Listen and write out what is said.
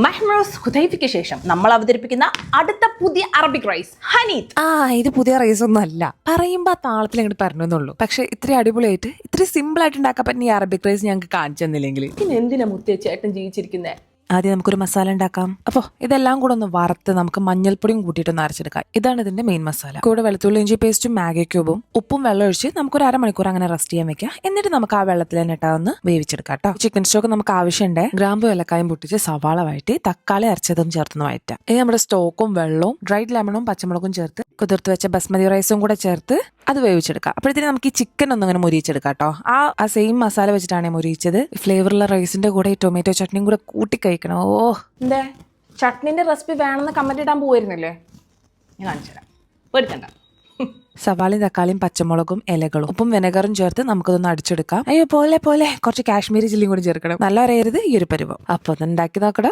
മഹ്മറോസ് ഹുദൈഫിക്ക് ശേഷം നമ്മൾ അവതരിപ്പിക്കുന്ന അടുത്ത പുതിയ അറബിക് റൈസ് ഹനീത് ആ ഇത് പുതിയ റൈസ് ഒന്നും അല്ല. പറയുമ്പോ ആ താളത്തിൽ അങ്ങോട്ട് പറഞ്ഞെന്നുള്ളൂ പക്ഷെ ഇത്ര അടിപൊളിയായിട്ട് ഇത്ര സിമ്പിൾ ആയിട്ട് ഉണ്ടാക്കാൻ പറ്റുന്ന ഈ അറബിക് റൈസ് ഞങ്ങൾക്ക് കാണിച്ചു തന്നില്ലെങ്കിൽ പിന്നെ എന്തിനാ മുത്തേ ചേട്ടൻ ജീവിച്ചിരിക്കുന്നേ? ആദ്യം നമുക്കൊരു മസാല ഉണ്ടാക്കാം. അപ്പോൾ ഇതെല്ലാം കൂടെ ഒന്ന് വറുത്ത് നമുക്ക് മഞ്ഞൾപ്പൊടിയും കൂട്ടിയിട്ട് ഒന്ന് അരച്ചെടുക്കാം. ഇതാണ് ഇതിന്റെ മെയിൻ മസാല കൂടെ വെളുത്തുള്ളി ഇഞ്ചി പേസ്റ്റും മാഗി ക്യൂബും ഉപ്പും വെള്ളം ഒഴിച്ച് നമുക്കൊരു അരമണിക്കൂർ അങ്ങനെ റെസ്റ്റ് ചെയ്യാൻ വെക്കാം. എന്നിട്ട് നമുക്ക് ആ വെള്ളത്തിൽ തന്നെ ഒന്ന് വേവിച്ചെടുക്കാം കേട്ടോ ചിക്കൻ സ്റ്റോക്ക് നമുക്ക് ആവശ്യമുണ്ട്. ഗ്രാമ്പു ഏലക്കായും പൊട്ടിച്ച് സവാള വഴറ്റി തക്കാളി അരച്ചതും ചേർത്ത് വഴറ്റാം. ഇനി നമ്മുടെ സ്റ്റോക്കും വെള്ളവും ഡ്രൈഡ് ലെമണും പച്ചമുളകും ചേർത്ത് കുതിർത്ത് വെച്ച ബസ്മതി റൈസും കൂടെ ചേർത്ത് അത് വേവിച്ചെടുക്കാം. അപ്പോഴത്തേനും നമുക്ക് ഈ ചിക്കൻ ഒന്നും അങ്ങനെ മുരിയിച്ചെടുക്കാം കേട്ടോ ആ ആ സെയിം മസാല വെച്ചിട്ടാണ് ഞാൻ മുരിയിച്ചത്. ഫ്ലേവറുള്ള റൈസിന്റെ കൂടെ ഈ ടൊമാറ്റോ ചട്നിയും കൂടെ കൂട്ടി കഴിക്കണം. ഓ. എന്തേ? ചട്നിന്റെ റെസിപ്പി വേണമെന്ന് കമന്റ് ഇടാൻ പോയിരുന്നില്ലേ ഞാൻ കാണിച്ചു തരാം. പേടിക്കണ്ട. സവാളയും തക്കാളിയും പച്ചമുളകും ഇലകളും ഉപ്പും വിനെഗറും ചേർത്ത് നമുക്കതൊന്ന് അടിച്ചെടുക്കാം. അയ്യോ പോലെ പോലെ. കുറച്ച് കാശ്മീരി ചില്ലിയും കൂടി ചേർക്കണം. നല്ല അറിയരുത് ഈ ഒരു പരുവം. അപ്പൊ അത് ഉണ്ടാക്കി നോക്കടാ.